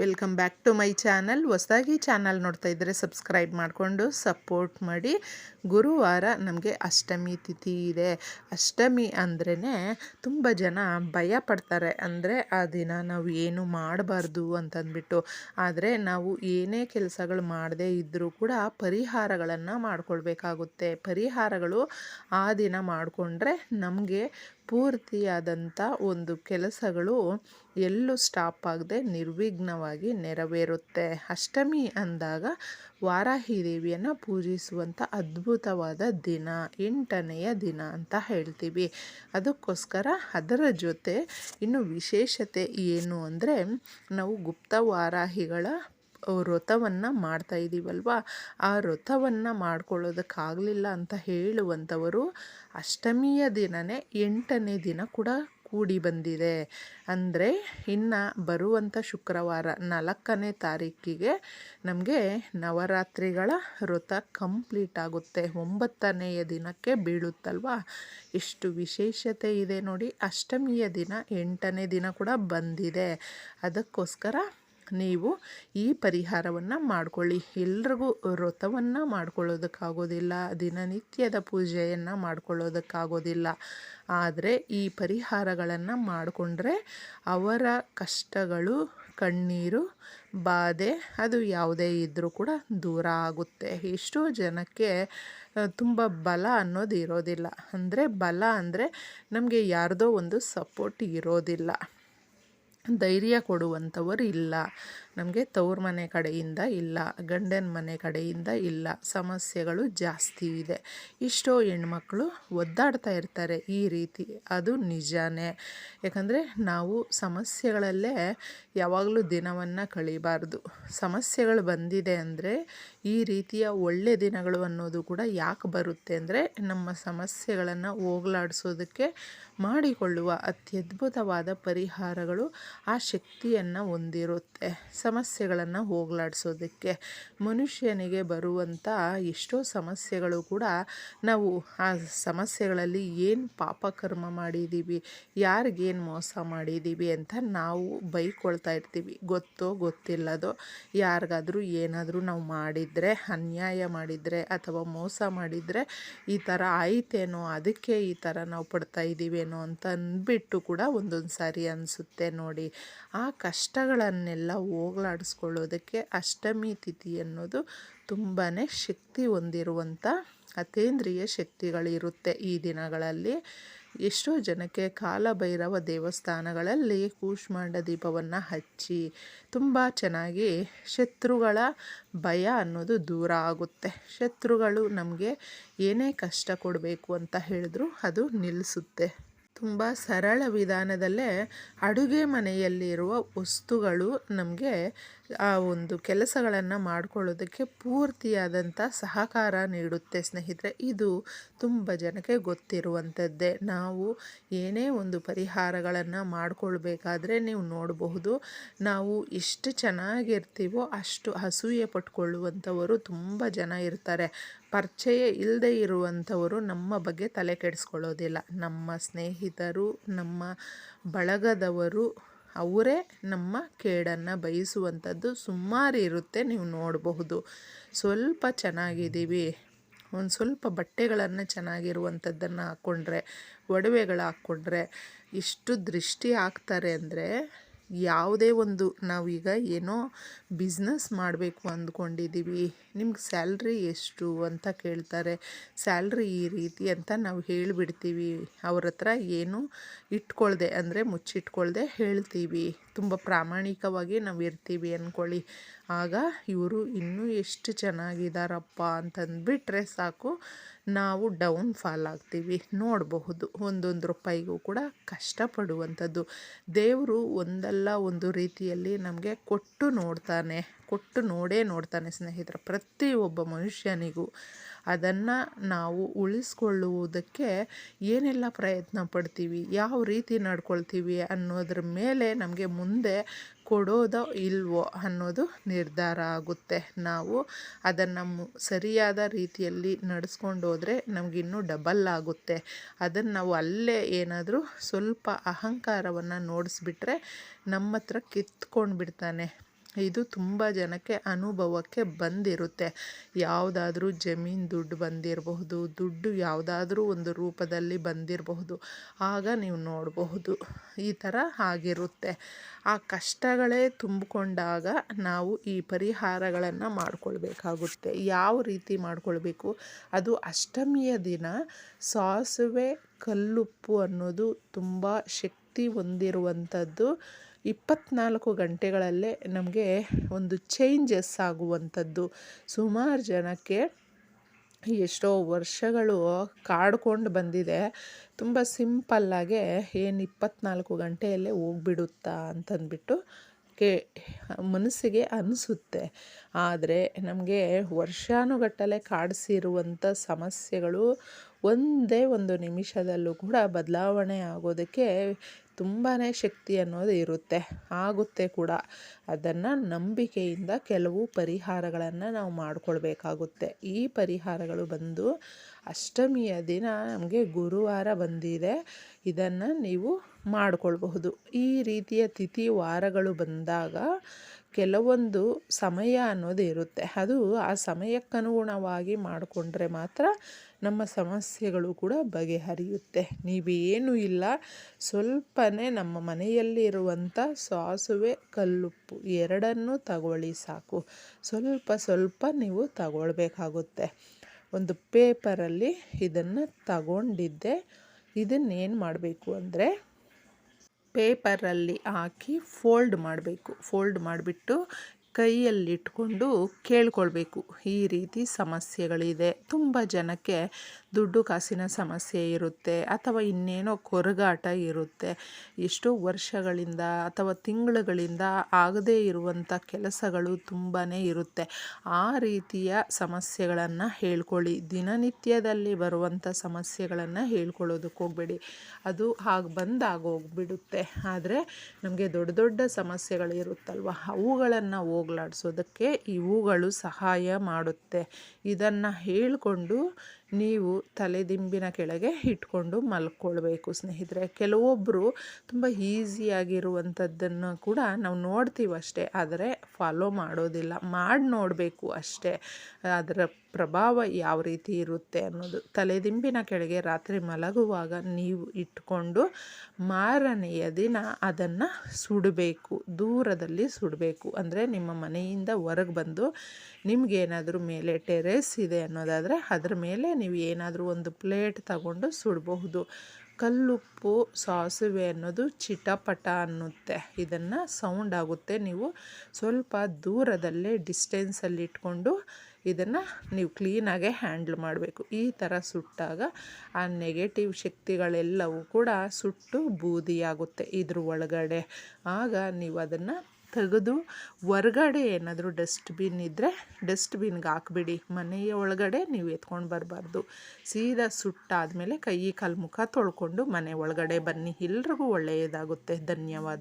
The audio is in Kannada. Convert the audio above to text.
Welcome back to my channel ಹೊಸದಾಗಿ ಚಾನಲ್ ನೋಡ್ತಾ ಇದ್ದರೆ ಸಬ್ಸ್ಕ್ರೈಬ್ ಮಾಡಿಕೊಂಡು ಸಪೋರ್ಟ್ ಮಾಡಿ. ಗುರುವಾರ ನಮಗೆ ಅಷ್ಟಮಿ ತಿಥಿ ಇದೆ. ಅಷ್ಟಮಿ ಅಂದ್ರೇ ತುಂಬ ಜನ ಭಯ ಪಡ್ತಾರೆ. ಅಂದರೆ ಆ ದಿನ ನಾವು ಏನು ಮಾಡಬಾರ್ದು ಅಂತಂದ್ಬಿಟ್ಟು. ಆದರೆ ನಾವು ಏನೇ ಕೆಲಸಗಳು ಮಾಡದೇ ಇದ್ದರೂ ಕೂಡ ಪರಿಹಾರಗಳನ್ನು ಮಾಡಿಕೊಳ್ಬೇಕಾಗುತ್ತೆ. ಪರಿಹಾರಗಳು ಆ ದಿನ ಮಾಡಿಕೊಂಡ್ರೆ ನಮಗೆ ಪೂರ್ತಿಯಾದಂಥ ಒಂದು ಕೆಲಸಗಳು ಎಲ್ಲೂ ಸ್ಟಾಪ್ ಆಗದೆ ನಿರ್ವಿಘ್ನವಾಗಿ ನೆರವೇರುತ್ತೆ. ಅಷ್ಟಮಿ ಅಂದಾಗ ವಾರಾಹಿ ದೇವಿಯನ್ನು ಪೂಜಿಸುವಂಥ ಅದ್ಭುತವಾದ ದಿನ, ಎಂಟನೆಯ ದಿನ ಅಂತ ಹೇಳ್ತೀವಿ. ಅದಕ್ಕೋಸ್ಕರ ಅದರ ಜೊತೆ ಇನ್ನು ವಿಶೇಷತೆ ಏನು ಅಂದರೆ ನಾವು ಗುಪ್ತ ವಾರಾಹಿಗಳ ವ್ರತವನ್ನು ಮಾಡ್ತಾ ಇದ್ದೀವಲ್ವ ಆ ವ್ರತವನ್ನು ಮಾಡ್ಕೊಳ್ಳೋದಕ್ಕಾಗಲಿಲ್ಲ ಅಂತ ಹೇಳುವಂಥವರು ಅಷ್ಟಮಿಯ ದಿನವೇ ಎಂಟನೇ ದಿನ ಕೂಡ ಕೂಡಿ ಬಂದಿದೆ. ಅಂದರೆ ಇನ್ನು ಬರುವಂಥ ಶುಕ್ರವಾರ ನಾಲ್ಕನೇ ತಾರೀಕಿಗೆ ನಮಗೆ ನವರಾತ್ರಿಗಳ ವ್ರತ ಕಂಪ್ಲೀಟ್ ಆಗುತ್ತೆ. ಒಂಬತ್ತನೆಯ ದಿನಕ್ಕೆ ಬೀಳುತ್ತಲ್ವ? ಎಷ್ಟು ವಿಶೇಷತೆ ಇದೆ ನೋಡಿ. ಅಷ್ಟಮಿಯ ದಿನ ಎಂಟನೇ ದಿನ ಕೂಡ ಬಂದಿದೆ. ಅದಕ್ಕೋಸ್ಕರ ನೀವು ಈ ಪರಿಹಾರವನ್ನು ಮಾಡಿಕೊಳ್ಳಿ. ಎಲ್ರಿಗೂ ವ್ರತವನ್ನು ಮಾಡ್ಕೊಳ್ಳೋದಕ್ಕಾಗೋದಿಲ್ಲ, ದಿನನಿತ್ಯದ ಪೂಜೆಯನ್ನು ಮಾಡ್ಕೊಳ್ಳೋದಕ್ಕಾಗೋದಿಲ್ಲ. ಆದರೆ ಈ ಪರಿಹಾರಗಳನ್ನು ಮಾಡಿಕೊಂಡ್ರೆ ಅವರ ಕಷ್ಟಗಳು, ಕಣ್ಣೀರು, ಬಾಧೆ ಅದು ಯಾವುದೇ ಇದ್ದರೂ ಕೂಡ ದೂರ ಆಗುತ್ತೆ. ಎಷ್ಟೋ ಜನಕ್ಕೆ ತುಂಬ ಬಲ ಅನ್ನೋದು ಇರೋದಿಲ್ಲ ಅಂದರೆ ಬಲ ಅಂದರೆ ನಮಗೆ ಯಾರದೋ ಒಂದು ಸಪೋರ್ಟ್ ಇರೋದಿಲ್ಲ. ಧೈರ್ಯ ಕೊಡುವಂಥವರು ಇಲ್ಲ. ನಮಗೆ ತವ್ರ ಮನೆ ಕಡೆಯಿಂದ ಇಲ್ಲ, ಗಂಡನ ಮನೆ ಕಡೆಯಿಂದ ಇಲ್ಲ, ಸಮಸ್ಯೆಗಳು ಜಾಸ್ತಿ ಇದೆ. ಇಷ್ಟೋ ಹೆಣ್ಮಕ್ಳು ಒದ್ದಾಡ್ತಾ ಇರ್ತಾರೆ ಈ ರೀತಿ. ಅದು ನಿಜಾನೇ. ಯಾಕಂದರೆ ನಾವು ಸಮಸ್ಯೆಗಳಲ್ಲೇ ಯಾವಾಗಲೂ ದಿನವನ್ನು ಕಳಿಬಾರ್ದು. ಸಮಸ್ಯೆಗಳು ಬಂದಿದೆ ಅಂದರೆ ಈ ರೀತಿಯ ಒಳ್ಳೆ ದಿನಗಳು ಅನ್ನೋದು ಕೂಡ ಯಾಕೆ ಬರುತ್ತೆ ಅಂದರೆ ನಮ್ಮ ಸಮಸ್ಯೆಗಳನ್ನು ಹೋಗಲಾಡಿಸೋದಕ್ಕೆ ಮಾಡಿಕೊಳ್ಳುವ ಅತ್ಯದ್ಭುತವಾದ ಪರಿಹಾರಗಳು ಆ ಶಕ್ತಿಯನ್ನು ಹೊಂದಿರುತ್ತೆ. ಸಮಸ್ಯೆಗಳನ್ನು ಹೋಗಲಾಡಿಸೋದಕ್ಕೆ ಮನುಷ್ಯನಿಗೆ ಬರುವಂಥ ಎಷ್ಟೋ ಸಮಸ್ಯೆಗಳು ಕೂಡ ನಾವು ಆ ಸಮಸ್ಯೆಗಳಲ್ಲಿ ಏನು ಪಾಪಕರ್ಮ ಮಾಡಿದ್ದೀವಿ ಯಾರಿಗೇನು ಮೋಸ ಮಾಡಿದ್ದೀವಿ ಅಂತ ನಾವು ಬೈಕೊಳ್ತಾ ಇರ್ತೀವಿ. ಗೊತ್ತೋ ಗೊತ್ತಿಲ್ಲದೋ ಯಾರಿಗಾದರೂ ಏನಾದರೂ ನಾವು ಮಾಡಿದರೆ, ಅನ್ಯಾಯ ಮಾಡಿದರೆ ಅಥವಾ ಮೋಸ ಮಾಡಿದರೆ ಈ ಥರ ಆಯ್ತೇನೋ, ಅದಕ್ಕೆ ಈ ಥರ ನಾವು ಪಡ್ತಾ ಇದ್ದೀವೇನೋ ಅಂತ ಅಂದ್ಬಿಟ್ಟು ಕೂಡ ಒಂದೊಂದು ಸಾರಿ ಅನಿಸುತ್ತೆ ನೋಡಿ. ಆ ಕಷ್ಟಗಳನ್ನೆಲ್ಲ ಹೋಗ್ಲಾಡಿಸ್ಕೊಳ್ಳೋದಕ್ಕೆ ಅಷ್ಟಮಿ ತಿಥಿ ಅನ್ನೋದು ತುಂಬಾ ಶಕ್ತಿ ಹೊಂದಿರುವಂಥ ಅತೇಂದ್ರಿಯ ಶಕ್ತಿಗಳಿರುತ್ತೆ ಈ ದಿನಗಳಲ್ಲಿ. ಎಷ್ಟೋ ಜನಕ್ಕೆ ಕಾಲಭೈರವ ದೇವಸ್ಥಾನಗಳಲ್ಲಿ ಕೂಷ್ಮಾಂಡ ದೀಪವನ್ನು ಹಚ್ಚಿ ತುಂಬ ಚೆನ್ನಾಗಿ ಶತ್ರುಗಳ ಭಯ ಅನ್ನೋದು ದೂರ ಆಗುತ್ತೆ. ಶತ್ರುಗಳು ನಮಗೆ ಏನೇ ಕಷ್ಟ ಕೊಡಬೇಕು ಅಂತ ಹೇಳಿದ್ರು ಅದು ನಿಲ್ಲಿಸುತ್ತೆ ತುಂಬ ಸರಳ ವಿಧಾನದಲ್ಲೇ ಅಡುಗೆ ಮನೆಯಲ್ಲಿರುವ ವಸ್ತುಗಳು ನಮಗೆ, ಆ ಒಂದು ಕೆಲಸಗಳನ್ನು ಮಾಡಿಕೊಳ್ಳೋದಕ್ಕೆ ಪೂರ್ತಿಯಾದಂಥ ಸಹಕಾರ ನೀಡುತ್ತೆ ಸ್ನೇಹಿತರೆ. ಇದು ತುಂಬ ಜನಕ್ಕೆ ಗೊತ್ತಿರುವಂಥದ್ದೇ ನಾವು ಏನೇ ಒಂದು ಪರಿಹಾರಗಳನ್ನು ಮಾಡಿಕೊಳ್ಬೇಕಾದ್ರೆ ನೀವು ನೋಡಬಹುದು, ನಾವು ಎಷ್ಟು ಚೆನ್ನಾಗಿರ್ತೀವೋ ಅಷ್ಟು ಅಸೂಯೆ ಪಟ್ಕೊಳ್ಳುವಂಥವರು ತುಂಬ ಜನ ಇರ್ತಾರೆ. ಪರಿಚಯ ಇಲ್ಲದೆ ಇರುವಂಥವರು ನಮ್ಮ ಬಗ್ಗೆ ತಲೆ ಕೆಡಿಸ್ಕೊಳ್ಳೋದಿಲ್ಲ. ನಮ್ಮ ಸ್ನೇಹಿತರು, ನಮ್ಮ ಬಳಗದವರು, ಅವರೇ ನಮ್ಮ ಕೇಡನ್ನು ಬಯಸುವಂಥದ್ದು ಸುಮಾರು ಇರುತ್ತೆ ನೀವು ನೋಡಬಹುದು. ಸ್ವಲ್ಪ ಚೆನ್ನಾಗಿದ್ದೀವಿ. ಒಂದು ಸ್ವಲ್ಪ ಬಟ್ಟೆಗಳನ್ನು ಚೆನ್ನಾಗಿರುವಂಥದ್ದನ್ನು ಹಾಕ್ಕೊಂಡ್ರೆ ಒಡವೆಗಳು ಹಾಕ್ಕೊಂಡ್ರೆ ಇಷ್ಟು ದೃಷ್ಟಿ ಹಾಕ್ತಾರೆ ಅಂದರೆ ಯಾವುದೇ ಒಂದು ನಾವೀಗ ಏನೋ ಬಿಸ್ನೆಸ್ ಮಾಡಬೇಕು ಅಂದ್ಕೊಂಡಿದ್ದೀವಿ. ನಿಮ್ಗೆ ಸ್ಯಾಲ್ರಿ ಎಷ್ಟು ಅಂತ ಕೇಳ್ತಾರೆ. ಸ್ಯಾಲ್ರಿ ಈ ರೀತಿ ಅಂತ ನಾವು ಹೇಳಿಬಿಡ್ತೀವಿ. ಅವ್ರ ಹತ್ರ ಏನು ಇಟ್ಕೊಳ್ದೆ ಅಂದರೆ ಮುಚ್ಚಿಟ್ಕೊಳ್ದೆ ಹೇಳ್ತೀವಿ. ತುಂಬ ಪ್ರಾಮಾಣಿಕವಾಗಿ ನಾವು ಇರ್ತೀವಿ ಅಂದ್ಕೊಳ್ಳಿ ಆಗ ಇವರು ಇನ್ನೂ ಎಷ್ಟು ಚೆನ್ನಾಗಿದ್ದಾರಪ್ಪ ಅಂತಂದ್ಬಿಟ್ರೆ ಸಾಕು, ನಾವು ಡೌನ್ ಫಾಲ್ ಆಗ್ತೀವಿ. ನೋಡಬಹುದು, ಒಂದೊಂದು ರೂಪಾಯಿಗೂ ಕೂಡ ಕಷ್ಟಪಡುವಂಥದ್ದು. ದೇವರು ಒಂದಲ್ಲ ಒಂದು ರೀತಿಯಲ್ಲಿ ನಮಗೆ ಕೊಟ್ಟು ನೋಡ್ತಾನೆ. ಕೊಟ್ಟು ನೋಡೇ ನೋಡ್ತಾನೆ ಸ್ನೇಹಿತರ, ಪ್ರತಿಯೊಬ್ಬ ಮನುಷ್ಯನಿಗೂ. ಅದನ್ನು ನಾವು ಉಳಿಸ್ಕೊಳ್ಳುವುದಕ್ಕೆ ಏನೆಲ್ಲ ಪ್ರಯತ್ನ ಪಡ್ತೀವಿ, ಯಾವ ರೀತಿ ನಡ್ಕೊಳ್ತೀವಿ ಅನ್ನೋದ್ರ ಮೇಲೆ ನಮಗೆ ಮುಂದೆ ಕೊಡೋದೋ ಇಲ್ವೋ ಅನ್ನೋದು ನಿರ್ಧಾರ ಆಗುತ್ತೆ. ನಾವು ಅದನ್ನು ಸರಿಯಾದ ರೀತಿಯಲ್ಲಿ ನಡೆಸ್ಕೊಂಡು ಹೋದರೆ ನಮಗಿನ್ನೂ ಡಬಲ್ ಆಗುತ್ತೆ. ಅದನ್ನು ನಾವು ಅಲ್ಲೇ ಏನಾದರೂ ಸ್ವಲ್ಪ ಅಹಂಕಾರವನ್ನು ನೋಡಿಸ್ಬಿಟ್ರೆ ನಮ್ಮ ಹತ್ರ ಕಿತ್ಕೊಂಡು ಬಿಡ್ತಾನೆ ಇದು ತುಂಬ ಜನಕ್ಕೆ ಅನುಭವಕ್ಕೆ ಬಂದಿರುತ್ತೆ. ಯಾವುದಾದ್ರೂ ಜಮೀನು ದುಡ್ಡು ಬಂದಿರಬಹುದು, ದುಡ್ಡು ಯಾವುದಾದ್ರೂ ಒಂದು ರೂಪದಲ್ಲಿ ಬಂದಿರಬಹುದು, ಆಗ ನೀವು ನೋಡಬಹುದು. ಈ ಥರ ಆಗಿರುತ್ತೆ. ಆ ಕಷ್ಟಗಳೇ ತುಂಬಿಕೊಂಡಾಗ ನಾವು ಈ ಪರಿಹಾರಗಳನ್ನು ಮಾಡಿಕೊಳ್ಬೇಕಾಗುತ್ತೆ. ಯಾವ ರೀತಿ ಮಾಡಿಕೊಳ್ಬೇಕು? ಅದು ಅಷ್ಟಮಿಯ ದಿನ ಸಾಸಿವೆ ಕಲ್ಲುಪ್ಪು ಅನ್ನೋದು ತುಂಬ ಶಕ್ತಿ ಹೊಂದಿರುವಂಥದ್ದು ಇಪ್ಪತ್ನಾಲ್ಕು ಗಂಟೆಗಳಲ್ಲೇ ನಮಗೆ ಒಂದು ಚೇಂಜಸ್ ಆಗುವಂಥದ್ದು. ಸುಮಾರು ಜನಕ್ಕೆ ಎಷ್ಟೋ ವರ್ಷಗಳು ಕಾಡ್ಕೊಂಡು ಬಂದಿದೆ. ತುಂಬ ಸಿಂಪಲ್ಲಾಗೆ ಏನು ಇಪ್ಪತ್ನಾಲ್ಕು ಗಂಟೆಯಲ್ಲೇ ಹೋಗ್ಬಿಡುತ್ತಾ ಅಂತಂದ್ಬಿಟ್ಟು ಕೆ, ಮನಸ್ಸಿಗೆ ಅನಿಸುತ್ತೆ. ಆದರೆ ನಮಗೆ ವರ್ಷಾನುಗಟ್ಟಲೆ ಕಾಡಿಸಿರುವಂಥ ಸಮಸ್ಯೆಗಳು ಒಂದೇ ಒಂದು ನಿಮಿಷದಲ್ಲೂ ಕೂಡ ಬದಲಾವಣೆ ಆಗೋದಕ್ಕೆ ತುಂಬಾ ಶಕ್ತಿ ಅನ್ನೋದು ಇರುತ್ತೆ. ಆಗುತ್ತೆ ಕೂಡ. ಅದನ್ನು ನಂಬಿಕೆಯಿಂದ ಕೆಲವು ಪರಿಹಾರಗಳನ್ನು ನಾವು ಮಾಡಿಕೊಳ್ಬೇಕಾಗುತ್ತೆ. ಈ ಪರಿಹಾರಗಳು ಬಂದು ಅಷ್ಟಮಿಯ ದಿನ ನಮಗೆ ಗುರುವಾರ ಬಂದಿದೆ. ಇದನ್ನು ನೀವು ಮಾಡಿಕೊಳ್ಬಹುದು. ಈ ರೀತಿಯ ತಿಥಿ ವಾರಗಳು ಬಂದಾಗ ಕೆಲವೊಂದು ಸಮಯ ಅನ್ನೋದು ಇರುತ್ತೆ. ಅದು ಆ ಸಮಯಕ್ಕನುಗುಣವಾಗಿ ಮಾಡಿಕೊಂಡ್ರೆ ಮಾತ್ರ ನಮ್ಮ ಸಮಸ್ಯೆಗಳು ಕೂಡ ಬಗೆಹರಿಯುತ್ತೆ. ನೀವೇನೂ ಇಲ್ಲ. ಸ್ವಲ್ಪನೇ ನಮ್ಮ ಮನೆಯಲ್ಲಿ ಇರುವಂಥ ಸಾಸುವೆ ಕಲ್ಲುಪ್ಪು ಎರಡನ್ನೂ ತಗೊಳ್ಳಿ ಸಾಕು. ಸ್ವಲ್ಪ ಸ್ವಲ್ಪ ನೀವು ತಗೊಳ್ಬೇಕಾಗುತ್ತೆ. ಒಂದು ಪೇಪರಲ್ಲಿ ಇದನ್ನು ತಗೊಂಡಿದ್ದೆ. ಇದನ್ನೇನು ಮಾಡಬೇಕು ಅಂದರೆ ಪೇಪರಲ್ಲಿ ಹಾಕಿ ಫೋಲ್ಡ್ ಮಾಡಬೇಕು. ಫೋಲ್ಡ್ ಮಾಡಿಬಿಟ್ಟು ಕೈಯಲ್ಲಿಟ್ಕೊಂಡು ಕೇಳ್ಕೊಳ್ಬೇಕು. ಈ ರೀತಿ ಸಮಸ್ಯೆಗಳಿದೆ. ತುಂಬ ಜನಕ್ಕೆ ದುಡ್ಡು ಕಾಸಿನ ಸಮಸ್ಯೆ ಇರುತ್ತೆ, ಅಥವಾ ಇನ್ನೇನೋ ಕೊರಗಾಟ ಇರುತ್ತೆ. ಎಷ್ಟೋ ವರ್ಷಗಳಿಂದ ಅಥವಾ ತಿಂಗಳುಗಳಿಂದ ಆಗದೇ ಇರುವಂಥ ಕೆಲಸಗಳು ತುಂಬಾ ಇರುತ್ತೆ. ಆ ರೀತಿಯ ಸಮಸ್ಯೆಗಳನ್ನು ಹೇಳ್ಕೊಳ್ಳಿ. ದಿನನಿತ್ಯದಲ್ಲಿ ಬರುವಂಥ ಸಮಸ್ಯೆಗಳನ್ನು ಹೇಳ್ಕೊಳ್ಳೋದಕ್ಕೆ ಹೋಗಬೇಡಿ. ಅದು ಹಾಗೆ ಬಂದಾಗೋಗ್ಬಿಡುತ್ತೆ. ಆದರೆ ನಮಗೆ ದೊಡ್ಡ ದೊಡ್ಡ ಸಮಸ್ಯೆಗಳು ಇರುತ್ತಲ್ವ ಅವುಗಳನ್ನು ಹೋಗ್ಲಾಡ್ಸೋದಕ್ಕೆ ಇವುಗಳು ಸಹಾಯ ಮಾಡುತ್ತೆ. ಇದನ್ನು ಹೇಳಿಕೊಂಡು ನೀವು ತಲೆದಿಂಬಿನ ಕೆಳಗೆ ಇಟ್ಕೊಂಡು ಮಲ್ಕೊಳ್ಬೇಕು ಸ್ನೇಹಿತರೆ. ಕೆಲವೊಬ್ಬರು ತುಂಬ ಈಸಿಯಾಗಿರುವಂಥದ್ದನ್ನು ಕೂಡ ನಾವು ನೋಡ್ತೀವಿ ಅಷ್ಟೇ, ಆದರೆ ಫಾಲೋ ಮಾಡೋದಿಲ್ಲ, ಮಾಡಿ ನೋಡಬೇಕು ಅಷ್ಟೇ, ಅದರ ಪ್ರಭಾವ ಯಾವ ರೀತಿ ಇರುತ್ತೆ ಅನ್ನೋದು. ತಲೆದಿಂಬಿನ ಕೆಳಗೆ ರಾತ್ರಿ ಮಲಗುವಾಗ ನೀವು ಇಟ್ಕೊಂಡು ಮಾರನೆಯ ದಿನ ಅದನ್ನು ಸುಡಬೇಕು, ದೂರದಲ್ಲಿ ಸುಡಬೇಕು. ಅಂದರೆ ನಿಮ್ಮ ಮನೆಯಿಂದ ಹೊರಗೆ ಬಂದು ನಿಮಗೇನಾದರೂ ಮೇಲೆ ಟೆರೇಸ್ ಇದೆ ಅನ್ನೋದಾದರೆ ಅದ್ರ ಮೇಲೆ ನೀವು ಏನಾದರೂ ಒಂದು ಪ್ಲೇಟ್ ತಗೊಂಡು ಸುಡಬಹುದು. ಕಲ್ಲುಪ್ಪು, ಸಾಸಿವೆ ಅನ್ನೋದು ಚಿಟಪಟ ಅನ್ನುತ್ತೆ. ಇದನ್ನು ಸೌಂಡ್ ಆಗುತ್ತೆ. ನೀವು ಸ್ವಲ್ಪ ದೂರದಲ್ಲೇ ಡಿಸ್ಟೆನ್ಸಲ್ಲಿ ಇಟ್ಕೊಂಡು ಇದನ್ನು ನೀವು ಕ್ಲೀನಾಗೆ ಹ್ಯಾಂಡ್ಲ್ ಮಾಡಬೇಕು. ಈ ಥರ ಸುಟ್ಟಾಗ ಆ ನೆಗೆಟಿವ್ ಶಕ್ತಿಗಳೆಲ್ಲವೂ ಕೂಡ ಸುಟ್ಟು ಬೂದಿಯಾಗುತ್ತೆ ಇದ್ರ ಒಳಗಡೆ. ಆಗ ನೀವು ಅದನ್ನು ತೆಗೆದು ಹೊರ್ಗಡೆ ಏನಾದರೂ ಡಸ್ಟ್ಬಿನ್ ಇದ್ದರೆ ಡಸ್ಟ್ಬಿನ್ಗೆ ಹಾಕ್ಬಿಡಿ. ಮನೆಯ ಒಳಗಡೆ ನೀವು ಎತ್ಕೊಂಡು ಬರಬಾರ್ದು. ಸೀದಾ ಸುಟ್ಟಾದಮೇಲೆ ಕೈ ಕಾಲು ಮುಖ ತೊಳ್ಕೊಂಡು ಮನೆ ಒಳಗಡೆ ಬನ್ನಿ. ಎಲ್ರಿಗೂ ಒಳ್ಳೆಯದಾಗುತ್ತೆ. ಧನ್ಯವಾದ.